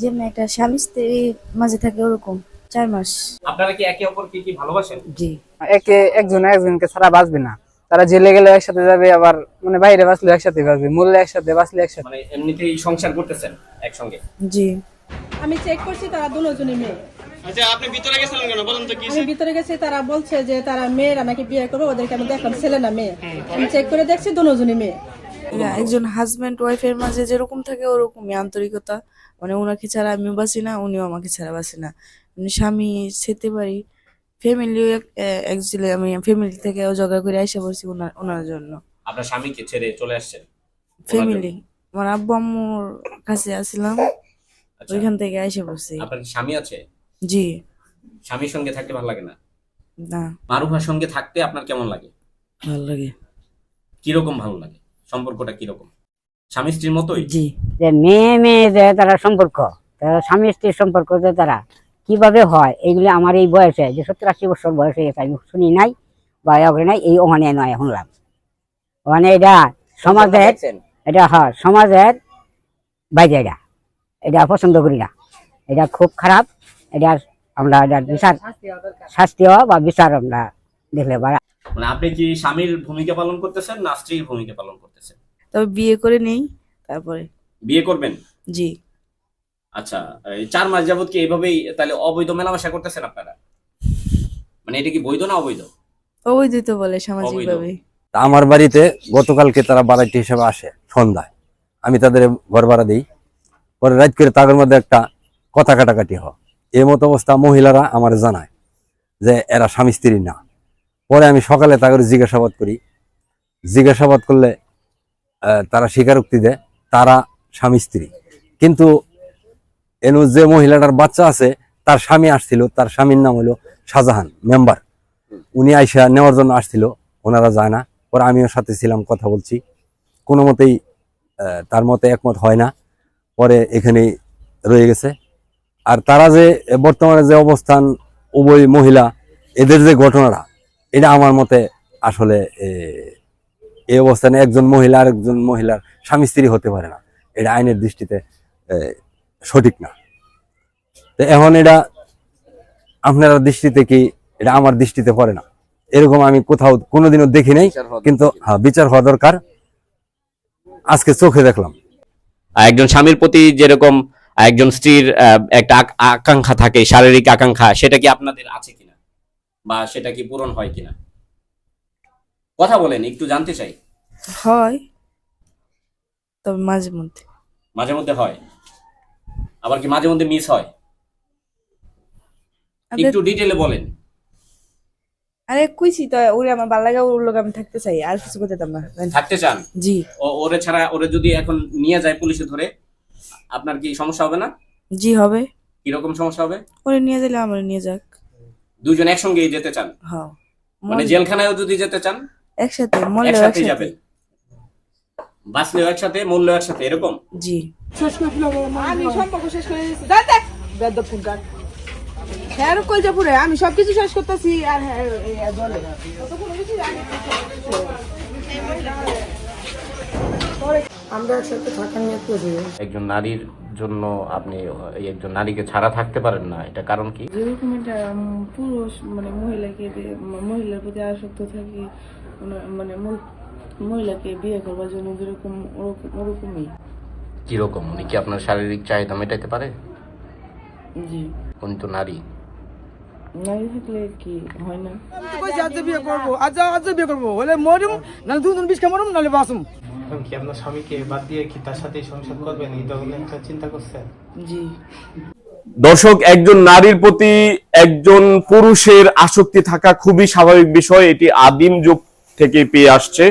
যেমন একটা স্বামী স্ত্রী মাঝে থাকে ওরকম চার মাস। আপনারা কি একে অপরকে কি ভালোবাসেন? জি। একে একজন একজনকে ছাড়া বাঁচবে না। তারা জেলে গেলে একসাথে যাবে আবার মানে বাইরে বাঁচলে একসাথে বাঁচবে মরলে একসাথে বাঁচলে একসাথে। মানে এমনিতেই সংসার করতেছেন একসঙ্গে? জি। আমি চেক করছি তারা দুজনই মেয়ে। আচ্ছা আপনি ভিতরে গেছিলেন কেন? বলুন তো কি আমি ভিতরে গেছি তারা বলছে যে তারা মেয়েরা নাকি বিয়ে করবে ওদেরকে আমি দেখলাম ছেলে না মেয়ে। আমি চেক করে দেখছি দুজনই মেয়ে। একজন হাজব্যান্ড ওয়াইফের মাঝে যেরকম থাকে ওরকমই আন্তরিকতা। মানে ওনাকে ছাড়া আমিও বাসি না উনিও আমাকে ছাড়া বাসি না। মানে স্বামী যেতে পারি ফ্যামিলিও একচুয়ালি আমি ফ্যামিলি থেকে জোগাড় করে আইসা পড়ছি ওনার ওনার জন্য। আপনার স্বামীকে ছেড়ে চলে আসছেন? ফ্যামিলি আমার আব্বু আম্মুর কাছে আসছিলাম আচ্ছা। ওইখান থেকে আইসা পড়ছি। আপনার স্বামী আছে? জি। স্বামীর সঙ্গে থাকতে ভালো লাগে না? না। মারুফার সঙ্গে থাকতে আপনার কেমন লাগে? ভালো লাগে। কীরকম ভালো লাগে? সম্পর্কটা কীরকম? স্বামী স্ত্রীর মতোই? জি। যে মেয়ে মেয়ে যে তারা সম্পর্ক তারা স্বামী স্ত্রীর সম্পর্ক যে তারা কীভাবে হয় এইগুলি আমার এই বয়সে যে সত্তর আশি বছর বয়স হয়ে গেছে আমি শুনি নাই বা এগুলো নাই এই ওখানে নয় শুনলাম ওখানে এটা সমাজের এটা হয় সমাজের বাইরে এটা এটা পছন্দ করি না। এটা খুব খারাপ। এটা আমরা এটা বিচার শাস্তি হওয়া বা বিচার আমরা দেখলে বা মানে আপনি কি স্বামীর ভূমিকা পালন করতেছেন না স্ত্রীর ভূমিকা পালন করতেছেন? তবে বিয়ে করে নেই তারপরে। বিয়ে করবেন? জি। আচ্ছা এই চার মাস যাবত কি এইভাবেই তাহলে অবৈধ মেলামেশা করতেছেন আপনারা? মানে এটা কি বৈধ না অবৈধ? অবৈধ বলে সামাজিক ভাবে তা আমার বাড়িতে গতকালকে তারা বাড়াইটি হিসেবে আসে সন্ধ্যায়। আমি তাদের ঘর ভাড়া দিই। পরে রাত করে তাদের মধ্যে একটা কথা কাটাকাটি হয়। এই মতো অবস্থা মহিলারা আমার জানায় যে এরা স্বামী স্ত্রী না। পরে আমি সকালে তাদের জিজ্ঞাসাবাদ করি। জিজ্ঞাসাবাদ করলে তারা স্বীকারোক্তি দেয়, তারা স্বামী স্ত্রী। কিন্তু এনু যে মহিলাটার বাচ্চা আছে, তার স্বামী আসছিল, তার স্বামীর নাম হলো শাহজাহান, মেম্বার। উনি আইসা নেওয়ার জন্য আসছিল, ওনারা যায় না। পরে আমিও সাথে ছিলাম, কথা বলছি। কোনো মতেই তার মতে একমত হয় না। পরে এখানে রয়ে গেছে। আর তারা যে বর্তমানে যে অবস্থান, উভয় মহিলা, এদের যে ঘটনাটা, এটা আমার মতে আসলে এই অবস্থানে একজন মহিলা আর একজন মহিলার স্বামী স্ত্রী হতে পারে না। এটা আইনের দৃষ্টিতে সঠিক না। তো এখন এটা আপনার দৃষ্টিতে কি এটা আমার দৃষ্টিতে পড়ে না। এরকম আমি কোথাও কোনোদিনও দেখি নাই কিন্তু হ্যাঁ বিচার হওয়া দরকার। আজকে চোখে দেখলাম। একজন স্বামীর প্রতি যেরকম একজন স্ত্রীর একটা আকাঙ্ক্ষা থাকে শারীরিক আকাঙ্ক্ষা সেটা কি আপনাদের আছে কিনা? বা সেটা কি পূরণ হয় কিনা? কথা বলেন একটু জানতে চাই। হয় তবে মাঝে মধ্যে। মাঝে মধ্যে হয়? আবার কি মাঝে মধ্যে মিস হয়? একটু ডিটেলে বলেন। আরে কইছি তো ওরে আমার ভালো লাগে ওর লোক আমি থাকতে চাই আর কিছু করতে না। থাকতে চান? জি। ও ওরে ছাড়া ওরে যদি এখন নিয়ে যায় পুলিশে ধরে আপনার কি সমস্যা হবে না? জি হবে। কীরকম সমস্যা হবে? ওরে নিয়ে গেলে আমার নিয়ে যাক। দুজন একসঙ্গেই যেতে চান? হ্যাঁ। মানে জেলখানায়ও যদি যেতে চান? একসাথে মরলেও একসাথে। যাবেন বাঁচলেও একসাথে মরলেও একসাথে এরকম? জি। আমি সম্পর্ক শেষ করে দিয়েছি। দেখ দেখ। বেদপুর গান। হ্যাঁ কই যে পুরে আমি সবকিছু শেষ করতেছি আর হ্যাঁ জলে। আমরা একসাথে থাকা নিয়ে করি একজন নারীর জন্য আপনি এই একজন নারীকে ছাড়া থাকতে পারেন না এটা কারণ কি? যেরকম উম, পুরুষ মানে মহিলাকে মহিলার প্রতি আসক্ত থাকি মানে মহিলাকে বিয়ে করবার জন্য যেরকম ওরকম ওরকমই। কীরকম? উনি কি আপনার শারীরিক চাহিদা মেটাতে পারে? জি। উনি তো নারী। নারী থাকলে কি হয় না। কইছি বিয়ে করব। আজ আজ বিয়ে করব। হলে মরুম না দুজন বিষ্কা মরুম নাহলে বাসুম এখন কি আপনার স্বামীকে বাদ দিয়ে কি তার সাথে সংসার করবেন? এই ধরনের একটা চিন্তা করছেন? জি। দর্শক একজন নারীর প্রতি একজন পুরুষের আসক্তি থাকা খুবই স্বাভাবিক বিষয়। এটি আদিম যুগ থেকে পেয়ে আসছে।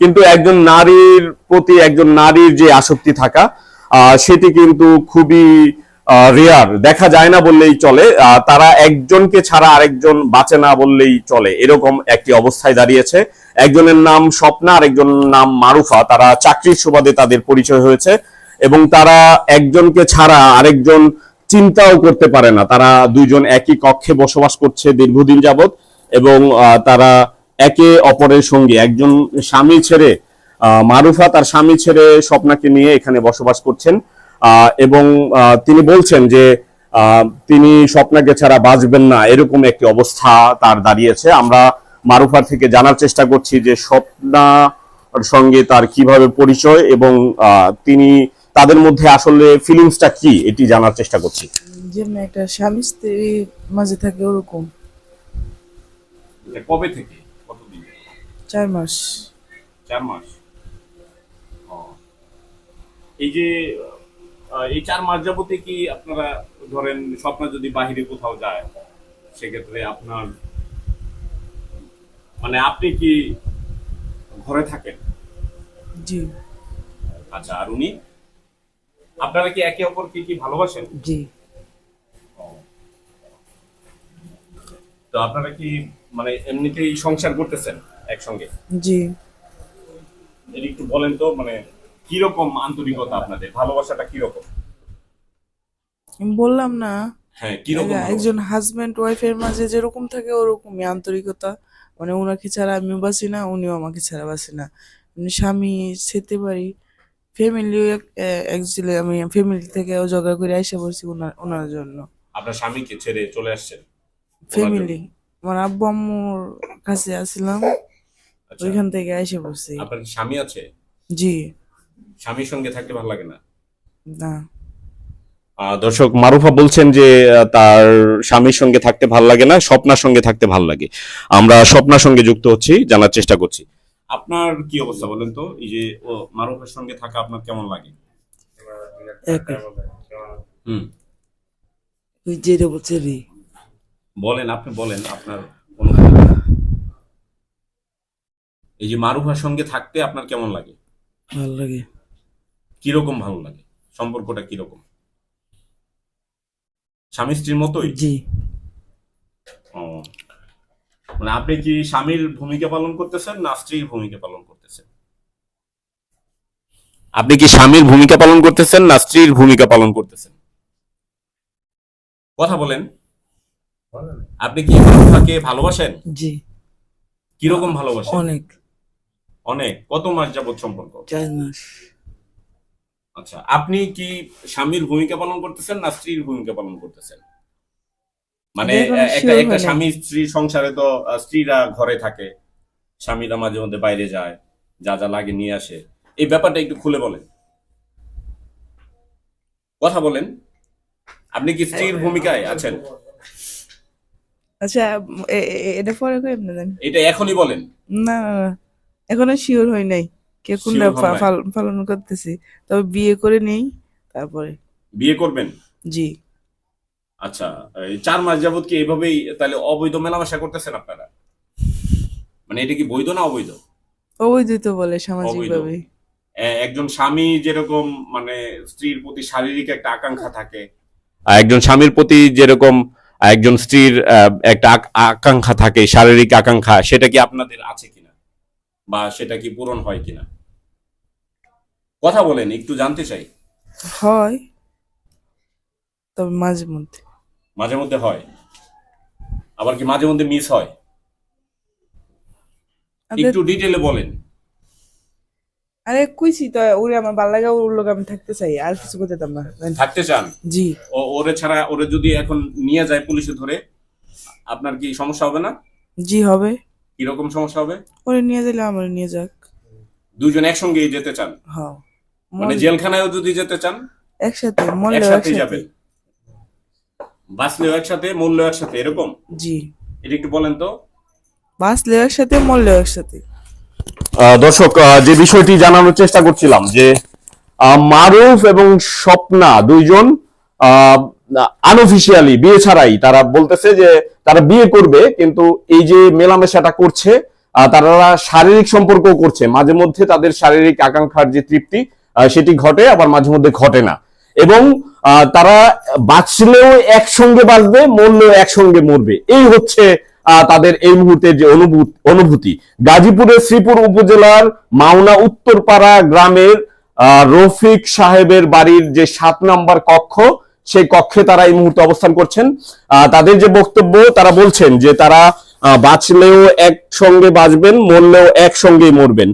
কিন্তু একজন নারীর প্রতি একজন নারীর যে আসক্তি থাকা সেটি কিন্তু খুবই রেয়ার দেখা যায় না বললেই চলে তারা একজনকে ছাড়া আরেকজন বাঁচে না বললেই চলে। এরকম একটি অবস্থায় দাঁড়িয়েছে। একজনের নাম স্বপ্না আরেকজনের নাম মারুফা। তারা চাকরির সুবাদে তাদের পরিচয় হয়েছে এবং তারা একজনকে ছাড়া আরেকজন চিন্তাও করতে পারে না। তারা দুইজন একই কক্ষে বসবাস করছে দীর্ঘদিন যাবত এবং তারা একে অপরের সঙ্গে। একজন স্বামী ছেড়ে মারুফা তার স্বামী ছেড়ে স্বপ্নাকে নিয়ে এখানে বসবাস করছেন। আহ, এবং তিনি বলছেন যে তিনি স্বপ্নাকে ছাড়া বাঁচবেন না। এরকম একটি অবস্থা তার দাঁড়িয়েছে। আমরা মারুফার থেকে জানার চেষ্টা করছি যে স্বপ্নার সঙ্গে তার কীভাবে পরিচয় এবং আহ, তিনি তাদের মধ্যে আসলে ফিলিংসটা কি এটি জানার চেষ্টা করছি। যেমন একটা স্বামী স্ত্রী মাঝে থাকে ওরকম। কবে থেকে? চার মাস। চার মাস। এই যে এই চার মাস যাবতে কি আপনারা ধরেন স্বপ্ন যদি বাহিরে কোথাও যায় সেক্ষেত্রে আপনার মানে আপনি কি ঘরে থাকেন? জি। আচ্ছা আর উনি? আপনারা কি একে অপরকে কি ভালোবাসেন? জি। তো আপনারা কি মানে এমনিতেই সংসার করতেছেন? একসঙ্গে? জি। একটু বলেন তো মানে কীরকম আন্তরিকতা আপনাদের? ভালোবাসাটা কীরকম? বললাম না। হ্যাঁ একজন হাজবেন্ড ওয়াইফের মাঝে যেরকম থাকে ওরকমই আন্তরিকতা। মানে ওনাকে ছাড়া আমিও বাসি না উনিও আমাকে ছাড়া বাসি না। মানে স্বামী ছেড়তে পারি ফ্যামিলিও একচুয়ালি আমি ফ্যামিলি থেকে জগা করে এসে বসি ওনার ওনার জন্য। আপনার স্বামীকে ছেড়ে চলে আসছেন? ফ্যামিলি আমার আব্বু আম্মুর কাছে আসছিলাম আচ্ছা ওইখান থেকে এসে বসি আপনার কি স্বামী আছে? জি। স্বামীর সঙ্গে থাকতে ভালো লাগে না? না। দর্শক মারুফা বলছেন যে তার স্বামীর সঙ্গে থাকতে ভালো লাগে না স্বপ্নার সঙ্গে থাকতে ভালো লাগে। আমরা স্বপ্নার সঙ্গে যুক্ত হচ্ছি জানার চেষ্টা করছি। আপনার কি অবস্থা বলেন তো? এই যে ও মারুফার সঙ্গে থাকা আপনার কেমন লাগে? হুম। যেটা বলছে রে। বলেন আপনি বলেন আপনার অনুভূতি এই যে মারুফার সঙ্গে থাকতে আপনার কেমন লাগে? ভালো লাগে। কীরকম ভালো লাগে? সম্পর্কটা কীরকম? স্বামী স্ত্রীর মতোই? জি। ও। মানে আপনি কি স্বামীর ভূমিকা পালন করতেছেন না স্ত্রীর ভূমিকা পালন করতেছেন? আপনি কি স্বামীর ভূমিকা পালন করতেছেন না স্ত্রীর ভূমিকা পালন করতেছেন? কথা বলেন। আপনি কি মারুফাকে ভালোবাসেন? জি। কীরকম ভালোবাসেন? অনেক। অনেক। কত মাস যাবত সম্পর্ক? চার মাস। আচ্ছা আপনি কি স্বামীর ভূমিকা পালন করতেছেন না স্ত্রীর ভূমিকা পালন করতেছেন? মানে একটা একটা স্বামী স্ত্রী সংসারে তো স্ত্রীরা ঘরে থাকে স্বামীরা মাঝে মধ্যে বাইরে যায় যা যা লাগে নিয়ে আসে। এই ব্যাপারটা একটু খুলে বলেন। কথা বলেন। আপনি কি স্ত্রীর ভূমিকায় আছেন? আচ্ছা এটা পরে কই এটা এখনই বলেন। না না না। এখনও শিওর হই নাই কে কোনটা Sure হন নাই। পাল- পালন করতেছি। তবে বিয়ে করে নেই তারপরে। বিয়ে করবেন? জি। আচ্ছা এই চার মাস যাবত কি এইভাবেই তাহলে অবৈধ মেলামেশা করতেছেন আপনারা? মানে এটা কি বৈধ না অবৈধ? অবৈধ তো বলে সামাজিক অবৈধ। ভাবে এ- একজন স্বামী যেরকম মানে স্ত্রীর প্রতি শারীরিক একটা আকাঙ্ক্ষা থাকে আর একজন স্বামীর প্রতি যেরকম একজন স্ত্রীর আহ, একটা আক- আকাঙ্ক্ষা থাকে শারীরিক আকাঙ্ক্ষা সেটা কি আপনাদের আছে কিনা বা সেটা কি পূরণ হয় কিনা? কথা বলেন একটু জানতে চাই। হয় তবে মাঝে মধ্যে। মাঝে মধ্যে হয়? আবার কি মাঝে মধ্যে মিস হয়? একটু ডিটেলে বলেন। আরে কইছি তো ওরে আমার ভালো লাগে ওর লোক আমি থাকতে চাই। আর কিছু করতে পারতাম না। থাকতে চান? জি। ও ওরে ছাড়া ওরে যদি এখন নিয়ে যায় পুলিশে ধরে আপনার কি সমস্যা হবে না? জি হবে। কীরকম সমস্যা হবে? ওরে নিয়ে গেলে আমার নিয়ে যাক। দুজন একসঙ্গে যেতে চান? হ্যাঁ। মানে জেলখানায়ও যদি যেতে চান? একসাথে মরলেও একসাথে। যাবেন বাঁচলেও একসাথে মরলেও একসাথে এরকম? জি। এটা একটু বলেন তো। বাঁচলেও একসাথে মরলেও একসাথে। দর্শক যে বিষয়টি জানানোর চেষ্টা করছিলাম যে আহ, মারুফ এবং স্বপ্না দুইজন আনঅফিসিয়ালি বিয়ে ছাড়াই তারা বলতেছে যে তারা বিয়ে করবে, কিন্তু এই যে মেলামেশাটা করছে তারা শারীরিক সম্পর্ক করছে। মাঝে মধ্যে তাদের শারীরিক আকাঙ্ক্ষার যে তৃপ্তি সেটি ঘটে, আবার মাঝে মধ্যে ঘটে না। এবং তারা বাঁচলেও একসঙ্গে বাঁচবে, মরলেও একসঙ্গে মরবে। এই হচ্ছে তাদের এই মুহূর্তের যে অনুভূতি গাজীপুরের শ্রীপুর উপজেলার মাওনা উত্তরপাড়া গ্রামের রফিক সাহেবের বাড়ির যে সাত নাম্বার কক্ষ সেই কক্ষে তারা এই মুহূর্তে অবস্থান করছেন। তাদের যে বক্তব্য, তারা বলছেন যে তারা বাঁচলেও একসঙ্গে বাঁচবেন, মরলেও একসঙ্গেই মরবেন।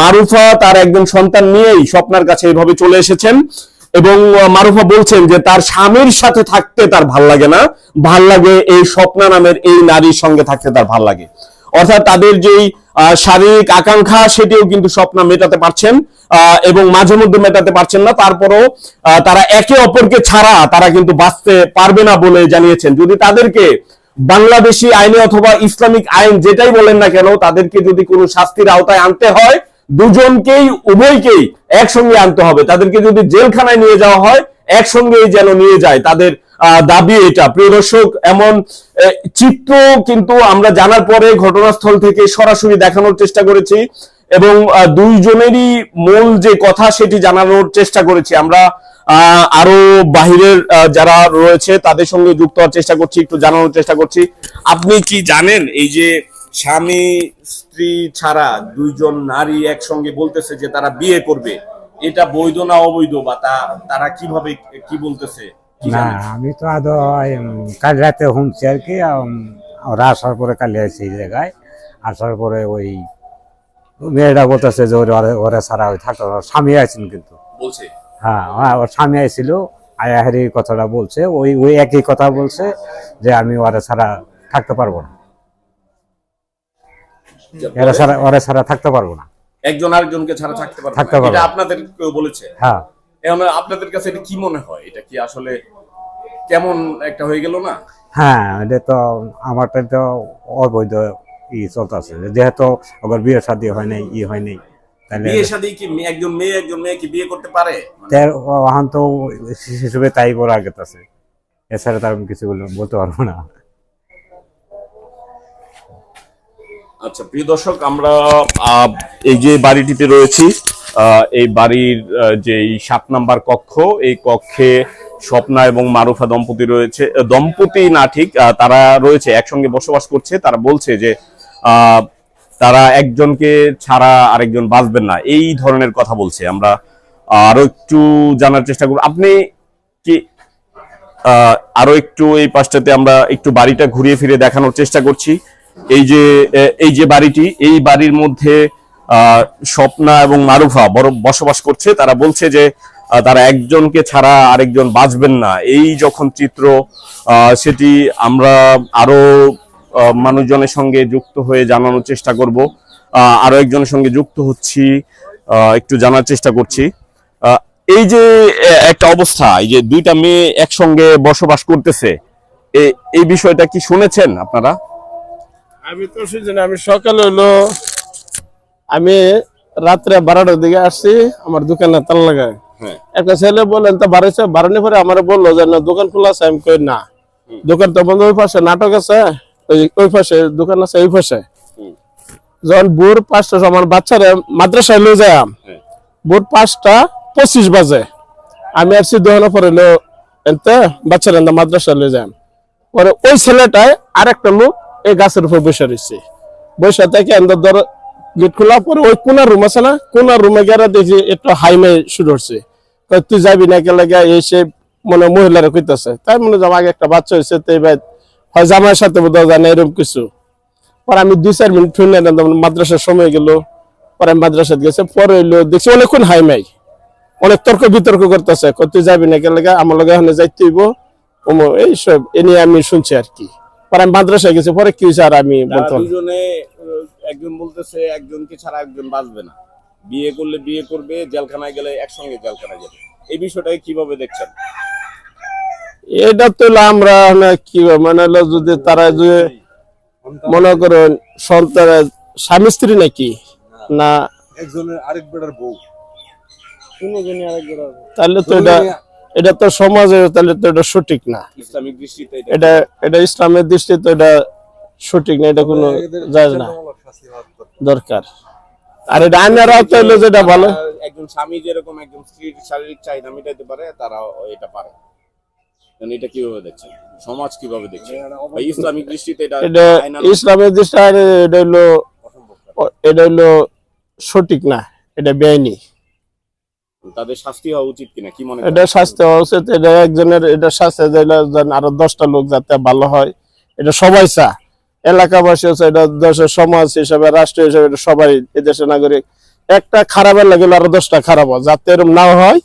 মারুফা তার একজন সন্তান নিয়েই স্বপ্নার কাছে এইভাবে চলে এসেছেন এবং মারুফা বলছেন যে তার স্বামীর সাথে থাকতে তার ভালো লাগে না। ভালো লাগে এই স্বপ্না নামের এই নারীর সঙ্গে থাকতে তার ভালো লাগে। অর্থাৎ তাদের যেই শারীরিক আকাঙ্ক্ষা সেটিও কিন্তু স্বপ্না মেটাতে পারছেন এবং মাঝে মধ্যে মেটাতে পারছেন না। তারপরও তারা একে অপরকে ছাড়া তারা কিন্তু বাঁচতে পারবে না বলে জানিয়েছেন। যদি তাদেরকে বাংলাদেশি আইনে অথবা ইসলামিক আইন যেটাই বলেন না কেন, তাদেরকে যদি কোনো শাস্তির আওতায় আনতে হয়, দুজনকেই, উভয়কেই একসঙ্গে আনতে হবে। তাদেরকে যদি জেলখানায় নিয়ে যাওয়া হয়, একসঙ্গেই যেন নিয়ে যায় তাদের দাবি এটা। প্রিয় দর্শক, এমন চিত্র কিন্তু আমরা জানার পরে ঘটনাস্থল থেকে সরাসরি দেখানোর চেষ্টা করেছি এবং দুইজনেরই মূল যে কথা সেটি জানানোর চেষ্টা করেছি। আমরা আরও বাহিরের যারা রয়েছে তাদের সঙ্গে যুক্ত হওয়ার চেষ্টা করছি, একটু জানানোর চেষ্টা করছি। আপনি কি জানেন এই যে স্বামী, স্ত্রী ছাড়া দুইজন নারী একসঙ্গে বলতেছে যে তারা বিয়ে করবে, এটা বৈধ না অবৈধ বা তারা কীভাবে, কি বলতেছে? না আমি তো আদৌ কাল রাতে শুনছি আর কি ওরা আসার পরে কালি এই জায়গায়। আসার পরে ওই মেয়েটা বলতেছে যে ওরা ওরা সারা ওই থাকতো স্বামী আছেন কিন্তু। হ্যাঁ হ্যাঁ, ওর স্বামী আইছিল আয়াহারি কথাটা বলছে ওই ওই একই কথা বলছে যে আমি ওরা ছাড়া থাকতে পারব না। এরা ছাড়া ওরা ছাড়া থাকতে পারব না। একজন আরেকজনকে ছাড়া থাকতে পারবে থাকতে। পারবে। আপনাদের কেউ বলেছে? হ্যাঁ। আপনাদের কাছে এটা কি মনে হয়? এটা কি আসলে কেমন একটা হয়ে গেল না? হ্যাঁ এটা তো আমারটা তো অবৈধ ই চলতেছে। যেহেতু আবার বিয়ে শাদী হয় নাই ই হয় নাই তাহলে বিয়ে শাদী কি মেয়ে- একজন মেয়ে একজন মেয়েকে বিয়ে করতে পারে? মানে তার ওখান তো হিসেবে তাই বলা গেতেছে এছাড়া তার আমি কিছু বল- বলতে পারব না। আচ্ছা প্রিয় দর্শক আমরা আহ, এই যে বাড়িটিতে রয়েছি এই বাড়ির আহ, যে সাত নাম্বার কক্ষ এই কক্ষে স্বপ্না এবং মারুফা দম্পতি রয়েছে দম্পতি না ঠিক তারা রয়েছে একসঙ্গে বসবাস করছে তারা বলছে যে তারা একজনকে ছাড়া আরেকজন বাঁচবেন না। এই ধরনের কথা বলছে। আমরা আরও একটু জানার চেষ্টা করব। আপনি কি আরও একটু এই পাশটাতে আমরা একটু বাড়িটা ঘুরিয়ে ফিরে দেখানোর চেষ্টা করছি। এই যে এই যে বাড়িটি এই বাড়ির মধ্যে স্বপ্না এবং মারুফা বসবাস করছে। তারা বলছে যে তারা একজনকে ছাড়া আরেকজন বাঁচবেন না। এই যখন চিত্র সেটি আমরা আরও মানুষজনের সঙ্গে যুক্ত হয়ে জানানোর চেষ্টা করব। আরও একজনের সঙ্গে যুক্ত হচ্ছি একটু জানার চেষ্টা করছি। এই যে একটা অবস্থা, এই যে দুইটা মেয়ে একসঙ্গে বসবাস করতেছে এই বিষয়টা কি শুনেছেন আপনারা? আমি তো শুনছি আমি সকালে হলো আমি রাত্রে বারোটার দিকে আসছি আমার দোকানে তালা লাগায়। হ্যাঁ। একটা ছেলে বললেন তো বাড়াইছে বাড়ানোর পরে আমার বলল যে না দোকান খোলা আছে। আমি কই না। দোকান তো বন্ধ ওই পাশে নাটক আছে। ওই পাশে দোকান আছে ওই পাশে। যখন ভোর পাঁচটা আমার বাচ্চারা মাদ্রাসায় লয়ে যায় হ্যাঁ। ভোর পাঁচটা পঁচিশ বাজে। আমি আসছি দোকানে পরে লো এনতে বাচ্চারা এনতে মাদ্রাসায় লয়ে যায় পরে ওই ছেলেটায় আরেকটা লোক এই গাছের উপর বসে রয়েছে। বসে থেকে এনতে ধর গেট খোলা পরে ওই কোনার রুম আছে না? কোনার রুমে গেলে দেখি একটু হাইমে শুরু হচ্ছে। তুই যাবি না লাগে এসে মনে মহিলারা কইতাছে। তাই মনে হয় আগে একটা বাচ্চা হয়েছে তো এবার হয় জামাইয়ের সাথে বোধহয় জানে এরকম কিছু। পরে আমি দুই, চার মিনিট শুনলে মাদ্রাসার সময় গেল। পরে আমি মাদ্রাসাত গেছে, পরে হইল দেখছি অনেকক্ষণ হাইমাই অনেক তর্ক বিতর্ক করতেছে তুই যাবি না লাগে আমার লগে এখানে যাইতে হইব? এইসব এ নিয়ে আমি শুনছি আর কি। পরে আমি মাদ্রাসায় গেছি পরে কি হয়েছে আর আমি। দুজনে একজন বলতেছে একজনকে ছাড়া একজন বাঁচবে না। বিয়ে করলে বিয়ে করবে জেলখানায় গেলে একসঙ্গে জেলখানায় যাবে। এই বিষয়টাকে কীভাবে দেখছেন? এটা তো আমরা কি মানে হলো যদি তারা যদি মনে করেন সন্তানের স্বামী স্ত্রী নাকি? না। একজনের আরেক বেটার বউ। তাহলে তো এটা এটা তো সমাজে তাহলে তো এটা সঠিক না। ইসলামিক দৃষ্টিতে এটা এটা ইসলামের দৃষ্টিতে এটা সঠিক না এটা কোনো যায় না। দরকার। আর এটা আইনের আওতায় হলো যেটা ভালো। একজন স্বামী যেরকম একজন স্ত্রীর শারীরিক চাহিদা মেটাতে পারে তারাও এটা পারে। এটা কীভাবে দেখছেন? সমাজ কীভাবে দেখছে? ইসলামিক দৃষ্টিতে এটা এটা ইসলামের দৃষ্টি এটা হলো এটা হলো সঠিক না এটা বেআইনি। তাদের শাস্তি হওয়া উচিত কিনা? কি মনে এটা স্বাস্থ্য হওয়া উচিত। এটা একজনের এটা দিলে আরও দশটা লোক যাতে ভালো হয়। এটা সবাই চা। এলাকাবাসী এটা দেশের সমাজ হিসাবে রাষ্ট্র হিসাবে এটা সবাই এদেশের নাগরিক। একটা খারাপের লাগলে আরও দশটা খারাপ হয়। যাতে এরকম না হয়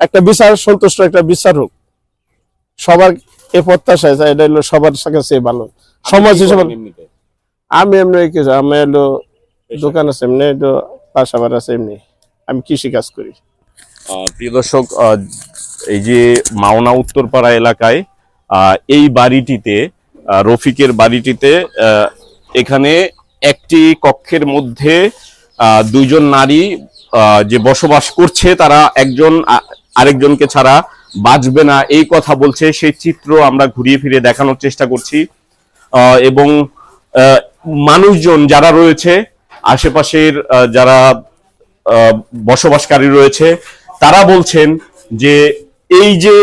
একটা বিচার সন্তুষ্ট একটা বিচার হোক। সবার এ প্রত্যাশা আছে, এটা হলো সবার কাছে ভালো। সমাজ হিসেবে? আমি এমনি কিছু আমি হলো দোকান আছে এমনি একটু বাসাবার আছে এমনি। আমি কৃষি কাজ করি। প্রিয় দর্শক এই যে মাওনা উত্তরপাড়া এলাকায় এই বাড়িটিতে রফিকের বাড়িটিতে এখানে একটি কক্ষের মধ্যে দুইজন নারী যে বসবাস করছে, তারা একজন আরেকজনকে ছাড়া বাঁচবে না। এই কথা বলছে। সেই চিত্র আমরা ঘুরিয়ে ফিরে দেখানোর চেষ্টা করছি। এবং মানুষজন যারা রয়েছে, আশেপাশের যারা বসবাসকারী রয়েছে তারা বলছেন যে এই যে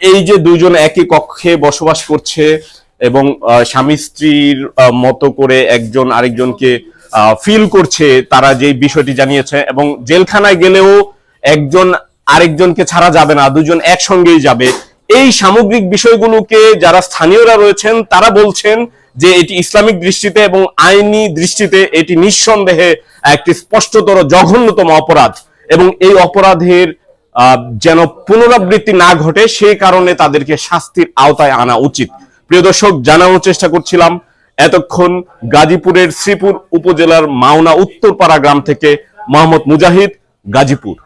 এই যে দুজন একই কক্ষে বসবাস করছে এবং স্বামী স্ত্রীর মতো করে একজন আরেকজনকে ফিল করছে, তারা যে বিষয়টি জানিয়েছে এবং জেলখানায় গেলেও একজন আরেকজনকে ছাড়া যাবে না, দুজন একসঙ্গেই যাবে। এই সামগ্রিক বিষয়গুলোকে যারা স্থানীয়রা রয়েছেন, তারা বলছেন যে এটি ইসলামিক দৃষ্টিতে এবং আইনি দৃষ্টিতে এটি নিঃসন্দেহে একটি স্পষ্টতর, জঘন্যতম অপরাধ। এবং এই অপরাধের যেন পুনরাবৃত্তি না ঘটে সেই কারণে তাদেরকে শাস্তির আওতায় আনা উচিত। প্রিয় দর্শক, জানানোর চেষ্টা করছিলাম, এতক্ষণ গাজীপুরের শ্রীপুর উপজেলার মাওনা উত্তরপাড়া গ্রাম থেকে মোহাম্মদ মুজাহিদ, গাজীপুর।